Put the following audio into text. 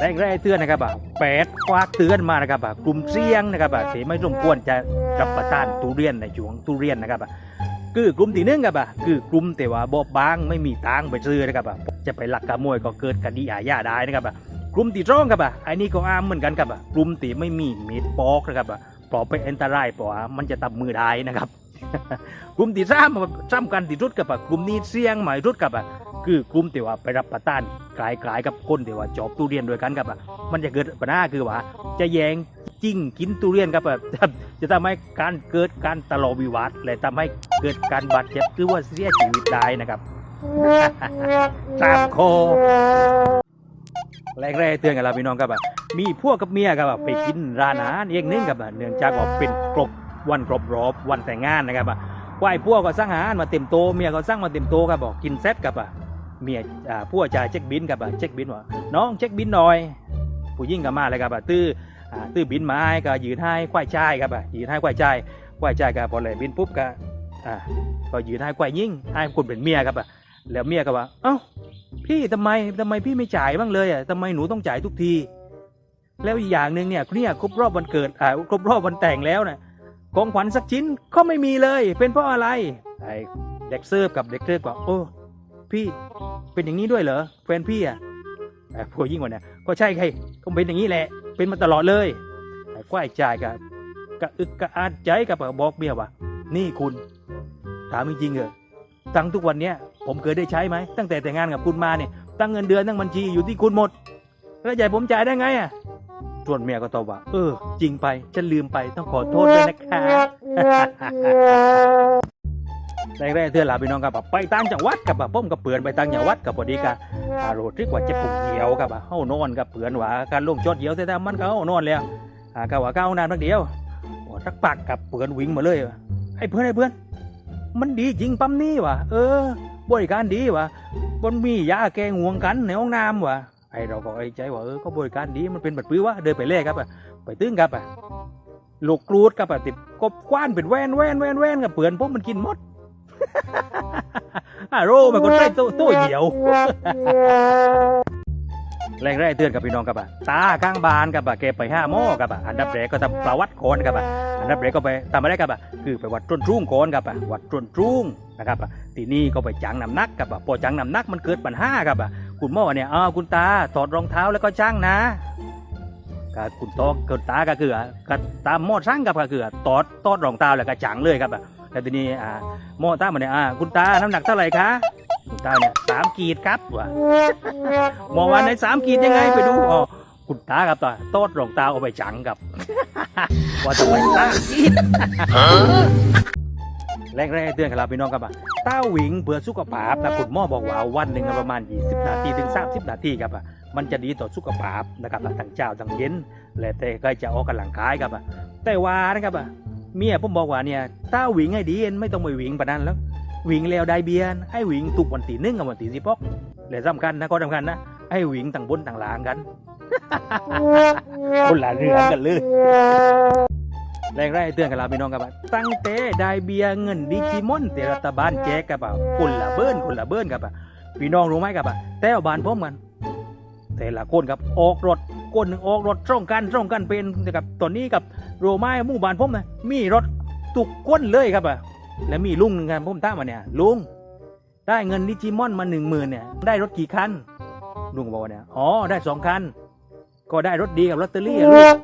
แรกแรเตือนนะครับอะแปดกวากเตือนมานะครับอะกลุ่มเสี่ยงนะครับอะที่ไม่สมควรจะรับประทานทุเรียนในช่วงทุเรียนนะครับอะคือกลุ่มที่หนึ่งครับอะคือกลุ่มแต่ว่าบอบบางไม่มีตังไปซื้อนะครับอะจะไปหลักขโมวยก็เกิดคดีอาญาได้นะครับอะกลุ่มที่สองครับอะไอ้นี่ก็อ้ามเหมือนกันครับอะกลุ่มที่ไม่มีมีดปอกนะครับอะปลอเป็นอันตรายเพราะมันจะตับมือได้นะครับกลุ่มที่สามสำคัญที่สุดกับอะกลุ่มนี้เสี่ยงหมายรุดกับอะ คือกลุ่มที่ว่าไปรับประทานกลายกลายๆกับคนที่ว่าจอบทุเรียนด้วยกันกับอะมันจะเกิดปัญหาคือว่า จะแยงจิ้งกินทุเรียนครับอะจะทำให้การเกิดการตะลาะวิวาทและทำให้เกิดการบาดเจ็บหรือว่าเสียชีวิตได้นะครับสามโคแรกๆเตือนกันเราพี่น้องครับอะมีพวกกับเมียครับไปกินร้านอาหารเองนึงครับอะเนื่องจากว่าเป็นครบวันครบรอบวันแต่งงานนะครับอะไหวพวกก็สั่งอาหารมาเต็มโตเมียก็สั่งมาเต็มโตครับบอกกินเซ็ตครับอะ เมียอ่าพวจ่ายเช็คบินครับเช็คบินว่าน้องเช็คบินหน่อย ผู้ยิ่งก็มาเลยครับตื้อตื้อบินมาให้ก็ยืนให้ควายชายครับยืนให้ควายชายควายชายก็พอเลยบินปุ๊บก็อ่าก็ยืนให้ควายยิ่งให้คนเป็นเมียครับอะแล้วเมียก็ว่าเอ้าพี่ทำไมทำไมพี่ไม่จ่ายบ้างเลยอะทำไมหนูต้องจ่ายทุกที แล้วอีกอย่างหนึ่งเนี่ยเนี่ยครบรอบวันเกิดอ่าครบรอบวันแต่งแล้วนะของขวัญสักชิ้นก็ไม่มีเลย เป็นเพราะอะไรไอ้เด็กเสิร์ฟกับเด็กเสิร์ฟก็โอ้พี่ เป็นอย่างนี้ด้วยเหรอแฟนพี่อะไอ้พวกยิ่งกว่านี่ก็ใช่ไงก็เป็นอย่างนี้แหละ เป็นมาตลอดเลยไอ้ควายจ่ายกับกะอึกกะอาดใจกับบอกเมียว่านี่คุณ ถามจริงๆเหรอตังทุกวันเนี้ยผมเคยได้ใช้ไหมตั้งแต่แต่งงานกับคุณมาเนี่ยตั้งเงินเดือนตั้งบัญชีอยู่ที่คุณหมด แล้วใหญ่ผมจ่ายได้ไงอะส่วนเมียก็ตอบว่า เออ จริงไปฉันลืมไปต้องขอโทษด้วยนะคะ แรกๆเธอหลาพี่น้องกับไปต่างจังหวัดกับผมกับเปือนไปต่างจังหวัดกับพอดีกันอารถทึกว่าเจ็บปุ่มเหี่ยวกับเฮานอนกับเปือนว่าการลงจอดเหี่ยวแต่ๆมันก็เฮานอนแล้วอ่าก็ว่าก้าวนานพักเดียวโอ้ทักปากกับเปือนวิ่งมาเลยไอ้เพื่อนไอ้เพื่อน มันดีจริงปั๊มนี้วะเออบริการดีวะมันมียาแก้ง่วงกันในห้องน้ำวะไอเราก็ไอ้ใจว่าเออก็บริการดีมันเป็นแบบปื้อวะเดินไปเล่ครับอะไปตึ้งครับอะลูกกรูดครับอะติดกบคว้านเป็นแว่นแว่นแว่นแว่นกับเปลือนพวกมันกินหมด อะโรมันก็ได้ตัวตัวเหี่ยว แรงแรกเตือนกับพี่น้องครับอะตาข้างบานครับอะแกไปห้าหม้อครับอะอันดับแรกก็ทำประวัติโคนครับอะอันดับแรกก็ไปทำอะไรครับอะคือไปวัดต้นรุ่งโคนครับอะวัดต้นรุ่งนะครับอะทีนี้ก็ไปจังน้ำหนักครับอะพอจังน้ำหนักมันเกิดปัญหาครับอะคุณหมอเนี่ยอ้าวคุณตาถอดรองเท้าแล้วก็ช่างนะก็คุณตอคุณตาก็คือก็ตามหมอช่างครับก็คือตอดตอดรองเท้าแล้วก็จังเลยครับ แล้วทีนี้อ่าหมอตามมาเนี่ยอ่าคุณตาน้ำหนักเท่าไหร่คะคุณตาเนี่ยสามขีดครับว่ะหมอวันในสามขีดยังไงไปดูอ๋อคุณตาครับตาโต้ดรองตาเอาไปจังกับว่าทำไมตาขีดแรกๆเตือนกับเราพี่น้องครับว่าเต้าหวิงเพื่อสุขภาพนะคุณหมอบอกว่าวันหนึ่งประมาณ 20 นาทีถึง 30 นาทีครับอะมันจะดีต่อสุขภาพนะครับทั้งเช้าทั้งเย็น และแต่ก็จะออกกำลังกายครับอะแต่ว่านะครับอะ เมียผมบอกว่าเนี่ยต้าหวิงให้ดีไม่ต้องไปหวิงปะนั้นแล้วหวิงแล้วได้เบียนให้หวิงตุกวันตีหนึ่งกับวันตีสิบหกและสำคัญนะก็สำคัญนะให้หวิงต่างบนต่างหลางกันคนละเรื่องกันเลยแรกๆเตือนกันเราพี่น้องครับตั้งแต่ได้เบียเงินดิจิมอนแต่รัฐบาลแจกกับคนละเบิ้นคนละเบิ้นกับพี่น้องรู้ไหมกับแต่บ้านพร้อมกันแต่ละคนครับออกรถ คนหนึ่งออกรถร่องกันร่องกันเป็นกับตอนนี้กับโรมาหมู่บ้านผมนะมีรถตุกก้นเลยครับอะและมีลุงหนึ่งครับผมถามมาเนี่ยลุงได้เงินดิจิมอนมาหนึ่งหมื่นเนี่ยได้รถกี่คันลุงบอกว่าเนี่ยอ๋อได้สองคันก็ได้รถดีกับลอตเตอรี่ลูก